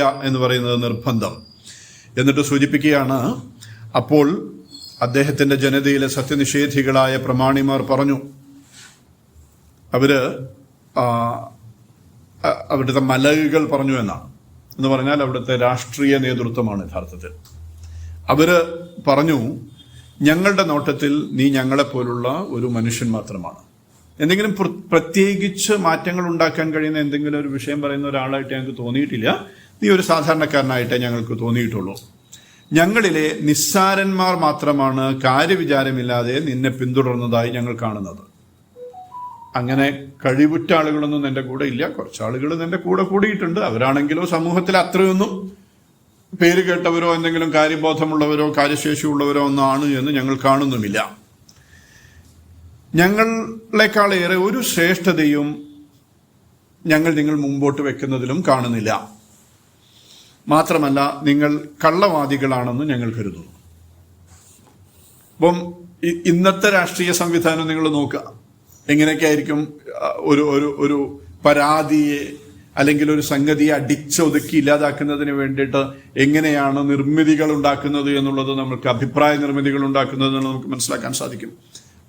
എന്ന് പറയുന്നത് നിർബന്ധം. എന്നിട്ട് സൂചിപ്പിക്കുകയാണ് അപ്പോൾ അദ്ദേഹത്തിന്റെ ജനതയിലെ സത്യനിഷേധികളായ പ്രമാണിമാർ പറഞ്ഞു അവർ അവിടുത്തെ മലകുകൾ പറഞ്ഞു എന്നാണ്. എന്ന് പറഞ്ഞാൽ അവിടുത്തെ രാഷ്ട്രീയ നേതൃത്വമാണ് യഥാർത്ഥത്തിൽ. അവർ പറഞ്ഞു ഞങ്ങളുടെ നോട്ടത്തിൽ നീ ഞങ്ങളെപ്പോലുള്ള ഒരു മനുഷ്യൻ മാത്രമാണ്. എന്തെങ്കിലും പ്ര- പ്രത്യേകിച്ച് മാറ്റങ്ങൾ ഉണ്ടാക്കാൻ കഴിയുന്ന എന്തെങ്കിലും ഒരു വിഷയം പറയുന്ന ഒരാളായിട്ട് ഞങ്ങൾക്ക് തോന്നിയിട്ടില്ല. നീ ഒരു സാധാരണക്കാരനായിട്ടേ ഞങ്ങൾക്ക് തോന്നിയിട്ടുള്ളൂ. ഞങ്ങളിലെ നിസ്സാരന്മാർ മാത്രമാണ് കാര്യവിചാരമില്ലാതെ നിന്നെ പിന്തുടർന്നതായി ഞങ്ങൾ കാണുന്നത്. അങ്ങനെ കഴിവുറ്റ ആളുകളൊന്നും നിന്റെ കൂടെ ഇല്ല. കുറച്ച് ആളുകൾ നിന്റെ കൂടെ കൂടിയിട്ടുണ്ട്. അവരാണെങ്കിലോ സമൂഹത്തിൽ അത്രയൊന്നും പേര് കേട്ടവരോ എന്തെങ്കിലും കാര്യബോധമുള്ളവരോ കാര്യശേഷിയുള്ളവരോ ഒന്നാണ് എന്ന് ഞങ്ങൾ കാണുന്നുമില്ല. ഞങ്ങളെക്കാളേറെ ഒരു ശ്രേഷ്ഠതയും ഞങ്ങൾ നിങ്ങൾ മുമ്പോട്ട് വെക്കുന്നതിലും കാണുന്നില്ല. മാത്രമല്ല നിങ്ങൾ കള്ളവാദികളാണെന്ന് ഞങ്ങൾ കരുതുന്നു. അപ്പം ഇന്നത്തെ രാഷ്ട്രീയ സംവിധാനം നിങ്ങൾ നോക്കുക. എങ്ങനെയൊക്കെ ആയിരിക്കും ഒരു ഒരു ഒരു പരാതിയെ അല്ലെങ്കിൽ ഒരു സംഗതിയെ അടിച്ചൊതുക്കി ഇല്ലാതാക്കുന്നതിന് വേണ്ടിയിട്ട് എങ്ങനെയാണ് നിർമ്മിതികൾ ഉണ്ടാക്കുന്നത് എന്നുള്ളത് നമ്മൾക്ക് അഭിപ്രായ നിർമ്മിതികൾ ഉണ്ടാക്കുന്നത് നമുക്ക് മനസ്സിലാക്കാൻ സാധിക്കും.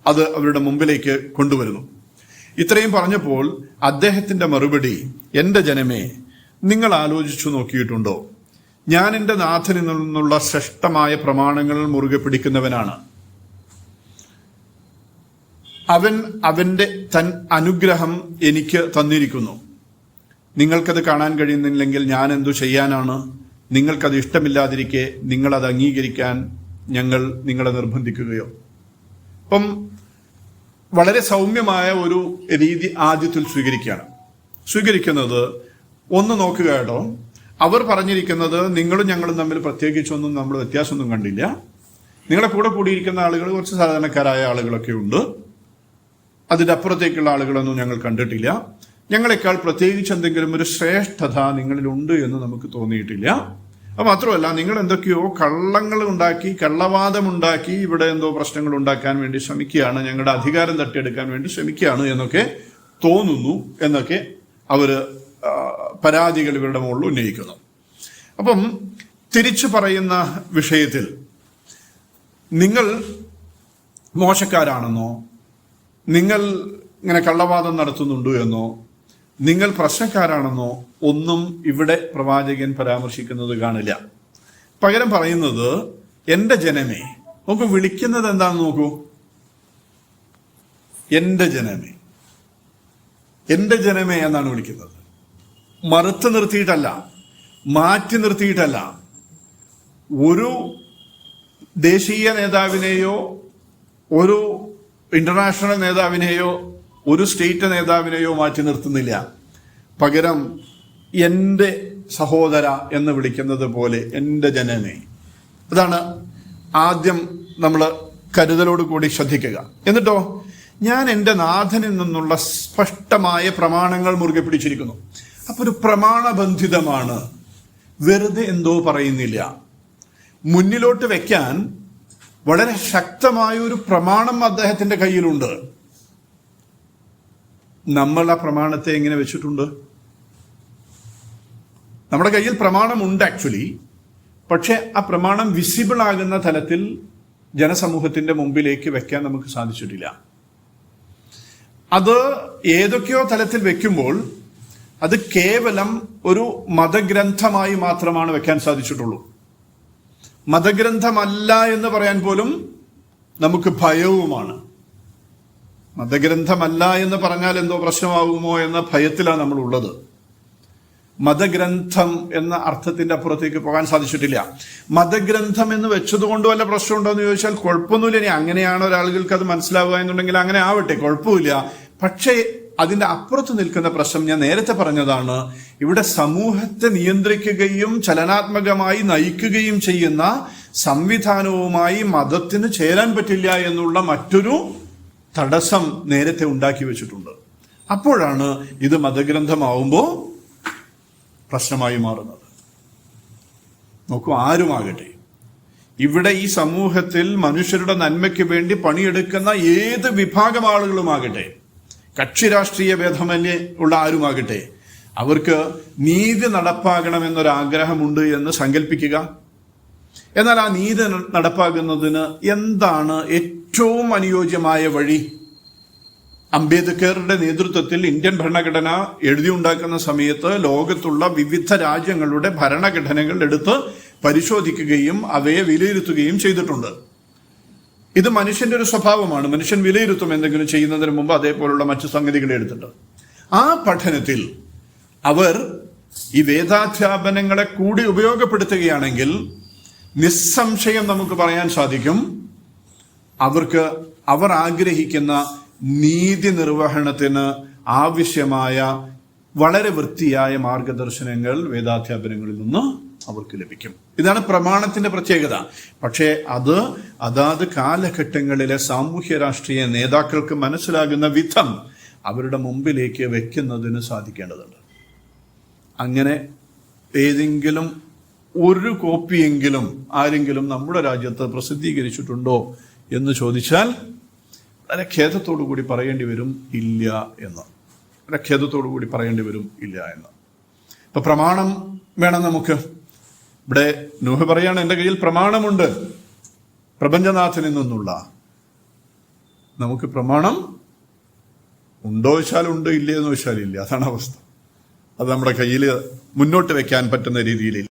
അത് അവരുടെ മുമ്പിലേക്ക് കൊണ്ടുവരുന്നു. ഇത്രയും പറഞ്ഞപ്പോൾ അദ്ദേഹത്തിന്റെ മറുപടി എന്റെ ജനമേ നിങ്ങൾ ആലോചിച്ചു നോക്കിയിട്ടുണ്ടോ? ഞാൻ എന്റെ നാഥനിൽ നിന്നുള്ള ശ്രേഷ്ഠമായ പ്രമാണങ്ങൾ മുറുകെ പിടിക്കുന്നവനാണ്. അവൻ അവന്റെ തൻ അനുഗ്രഹം എനിക്ക് തന്നിരിക്കുന്നു. നിങ്ങൾക്കത് കാണാൻ കഴിയുന്നില്ലെങ്കിൽ ഞാൻ എന്തു ചെയ്യാനാണ്? നിങ്ങൾക്കത് ഇഷ്ടമില്ലാതിരിക്കെ നിങ്ങളത് അംഗീകരിക്കാൻ ഞങ്ങൾ നിങ്ങളെ നിർബന്ധിക്കുകയോ? അപ്പം വളരെ സൗമ്യമായ ഒരു രീതി ആദ്യത്തിൽ സ്വീകരിക്കുകയാണ്. സ്വീകരിക്കുന്നത് ഒന്ന് നോക്കുക കേട്ടോ. അവർ പറഞ്ഞിരിക്കുന്നത് നിങ്ങളും ഞങ്ങളും തമ്മിൽ പ്രത്യേകിച്ചൊന്നും നമ്മൾ വ്യത്യാസമൊന്നും കണ്ടില്ല. നിങ്ങളെ കൂടെ കൂടിയിരിക്കുന്ന ആളുകൾ കുറച്ച് സാധാരണക്കാരായ ആളുകളൊക്കെ ഉണ്ട്. അതിന്റെ അപ്പുറത്തേക്കുള്ള ആളുകളൊന്നും ഞങ്ങൾ കണ്ടിട്ടില്ല. ഞങ്ങളെക്കാൾ പ്രത്യേകിച്ച് എന്തെങ്കിലും ഒരു ശ്രേഷ്ഠത നിങ്ങളിലുണ്ട് എന്ന് നമുക്ക് തോന്നിയിട്ടില്ല. അത് മാത്രമല്ല നിങ്ങൾ എന്തൊക്കെയോ കള്ളങ്ങൾ ഉണ്ടാക്കി കള്ളവാദമുണ്ടാക്കി ഇവിടെ എന്തോ പ്രശ്നങ്ങൾ ഉണ്ടാക്കാൻ വേണ്ടി ശ്രമിക്കുകയാണ് ഞങ്ങളുടെ അധികാരം തട്ടിയെടുക്കാൻ വേണ്ടി ശ്രമിക്കുകയാണ് എന്നൊക്കെ തോന്നുന്നു എന്നൊക്കെ അവർ ആ, പരാതികൾ ഇവരുടെ മുകളിൽ ഉന്നയിക്കുന്നു. അപ്പം തിരിച്ചു പറയുന്ന വിഷയത്തിൽ നിങ്ങൾ മോശക്കാരാണെന്നോ നിങ്ങൾ ഇങ്ങനെ കള്ളവാദം നടത്തുന്നുണ്ടോ എന്നോ നിങ്ങൾ പ്രശ്നക്കാരാണെന്നോ ഒന്നും ഇവിടെ പ്രവാചകൻ പരാമർശിക്കുന്നത് കാണില്ല. പകരം പറയുന്നത് എന്റെ ജനമേ നോക്കൂ വിളിക്കുന്നത് എന്താണെന്ന് നോക്കൂ. എന്റെ ജനമേ. എന്റെ ജനമേ എന്നാണ് വിളിക്കുന്നത്. മറുത്ത് നിർത്തിയിട്ടല്ല മാറ്റി നിർത്തിയിട്ടല്ല. ഒരു ദേശീയ നേതാവിനെയോ ഒരു ഇന്റർനാഷണൽ നേതാവിനെയോ ഒരു സ്റ്റേറ്റ് നേതാവിനെയോ മാറ്റി നിർത്തുന്നില്ല. പകരം എന്റെ സഹോദര എന്ന് വിളിക്കുന്നത് പോലെ എന്റെ ജനനെ. അതാണ് ആദ്യം നമ്മൾ കരുതലോട് കൂടി ശ്രദ്ധിക്കുക. എന്നിട്ടോ ഞാൻ എന്റെ നാഥനിൽ നിന്നുള്ള സ്പഷ്ടമായ പ്രമാണങ്ങൾ മുറുകെ പിടിച്ചിരിക്കുന്നു. അപ്പൊ ഒരു പ്രമാണബന്ധിതമാണ്. വെറുതെ എന്തോ പറയുന്നില്ല. മുന്നിലോട്ട് വെക്കാൻ വളരെ ശക്തമായ ഒരു പ്രമാണം അദ്ദേഹത്തിന്റെ കയ്യിലുണ്ട്. നമ്മൾ ആ പ്രമാണത്തെ എങ്ങനെ വെച്ചിട്ടുണ്ട്? നമ്മുടെ കയ്യിൽ പ്രമാണമുണ്ട് ആക്ച്വലി. പക്ഷെ ആ പ്രമാണം വിസിബിൾ ആകുന്ന തലത്തിൽ ജനസമൂഹത്തിന്റെ മുമ്പിലേക്ക് വെക്കാൻ നമുക്ക് സാധിച്ചിട്ടില്ല. അത് ഏതൊക്കെയോ തലത്തിൽ വെക്കുമ്പോൾ അത് കേവലം ഒരു മതഗ്രന്ഥമായി മാത്രമാണ് വെക്കാൻ സാധിച്ചിട്ടുള്ളൂ. മതഗ്രന്ഥമല്ല എന്ന് പറയാൻ പോലും നമുക്ക് ഭയവുമാണ്. മതഗ്രന്ഥമല്ല എന്ന് പറഞ്ഞാൽ എന്തോ പ്രശ്നമാകുമോ എന്ന ഭയത്തിലാണ് നമ്മൾ ഉള്ളത് മതഗ്രന്ഥം എന്ന അർത്ഥത്തിന്റെ അപ്പുറത്തേക്ക് പോകാൻ സാധിച്ചിട്ടില്ല. മതഗ്രന്ഥം എന്ന് വെച്ചതുകൊണ്ട് വല്ല പ്രശ്നമുണ്ടോ എന്ന് ചോദിച്ചാൽ കുഴപ്പമൊന്നുമില്ല. ഇനി അങ്ങനെയാണ് ഒരാളുകൾക്ക് അത് മനസ്സിലാവുക എന്നുണ്ടെങ്കിൽ അങ്ങനെ ആവട്ടെ കുഴപ്പമില്ല. പക്ഷേ അതിന്റെ അപ്പുറത്ത് നിൽക്കുന്ന പ്രശ്നം ഞാൻ നേരത്തെ പറഞ്ഞതാണ്. ഇവിടെ സമൂഹത്തെ നിയന്ത്രിക്കുകയും ചലനാത്മകമായി നയിക്കുകയും ചെയ്യുന്ന സംവിധാനവുമായി മതത്തിന് ചേരാൻ പറ്റില്ല എന്നുള്ള മറ്റൊരു തടസ്സം നേരത്തെ ഉണ്ടാക്കി വെച്ചിട്ടുണ്ട്. അപ്പോഴാണ് ഇത് മതഗ്രന്ഥമാവുമ്പോൾ പ്രശ്നമായി മാറുന്നത്. നോക്കൂ ആരുമാകട്ടെ. ഇവിടെ ഈ സമൂഹത്തിൽ മനുഷ്യരുടെ നന്മയ്ക്ക് വേണ്ടി പണിയെടുക്കുന്ന ഏത് വിഭാഗം ആളുകളുമാകട്ടെ കക്ഷി രാഷ്ട്രീയ ഭേദമന്യേ ഉള്ള ആരുമാകട്ടെ അവർക്ക് നീതി നടപ്പാകണമെന്നൊരാഗ്രഹമുണ്ട് എന്ന് സങ്കല്പിക്കുക എന്നാൽ ആ നീതി നടപ്പാകുന്നതിന് എന്താണ് ഏറ്റവും അനുയോജ്യമായ വഴി അംബേദ്കറുടെ നേതൃത്വത്തിൽ ഇന്ത്യൻ ഭരണഘടന എഴുതിയുണ്ടാക്കുന്ന സമയത്ത് ലോകത്തുള്ള വിവിധ രാജ്യങ്ങളുടെ ഭരണഘടനകൾ എടുത്ത് പരിശോധിക്കുകയും അവയെ വിലയിരുത്തുകയും ചെയ്തിട്ടുണ്ട്. ഇത് മനുഷ്യന്റെ ഒരു സ്വഭാവമാണ്. മനുഷ്യൻ വിലയിരുത്തും എന്തെങ്കിലും ചെയ്യുന്നതിന് മുമ്പ് അതേപോലുള്ള മറ്റു സംഗതികളെ എടുത്തിട്ട്. ആ പഠനത്തിൽ അവർ ഈ വേദാധ്യാപനങ്ങളെ കൂടി ഉപയോഗപ്പെടുത്തുകയാണെങ്കിൽ നിസ്സംശയം നമുക്ക് പറയാൻ സാധിക്കും. അവർക്ക് അവർ ആഗ്രഹിക്കുന്ന നീതി നിർവഹണത്തിന് ആവശ്യമായ വളരെ വൃത്തിയായ മാർഗദർശനങ്ങൾ വേദാധ്യാപനങ്ങളിൽ നിന്ന് അവർക്ക് ലഭിക്കും. ഇതാണ് പ്രമാണത്തിന്റെ പ്രത്യേകത. പക്ഷേ അത് അതാത് കാലഘട്ടങ്ങളിലെ സാമൂഹ്യ രാഷ്ട്രീയ നേതാക്കൾക്ക് മനസ്സിലാകുന്ന വിധം അവരുടെ മുമ്പിലേക്ക് വെക്കുന്നതിന് സാധിക്കേണ്ടതുണ്ട്. അങ്ങനെ ഏതെങ്കിലും ഒരു കോപ്പിയെങ്കിലും ആരെങ്കിലും നമ്മുടെ രാജ്യത്ത് പ്രസിദ്ധീകരിച്ചിട്ടുണ്ടോ എന്ന് ചോദിച്ചാൽ വളരെ ഖേദത്തോടു കൂടി പറയേണ്ടി വരും ഇല്ല എന്ന്. വളരെ ഖേദത്തോടു കൂടി പറയേണ്ടി വരും ഇല്ല എന്ന്. ഇപ്പൊ പ്രമാണം വേണം നമുക്ക്. ഇവിടെ നൂഹ് പറയാണ് എന്റെ കയ്യിൽ പ്രമാണമുണ്ട്. പ്രപഞ്ചനാഥനിൽ നിന്നുള്ള. നമുക്ക് പ്രമാണം ഉണ്ടോ വെച്ചാൽ ഉണ്ട് ഇല്ലേ എന്ന് വെച്ചാൽ ഇല്ല. അതാണ് അവസ്ഥ. അത് നമ്മുടെ കയ്യിൽ മുന്നോട്ട് വെക്കാൻ പറ്റുന്ന രീതിയിൽ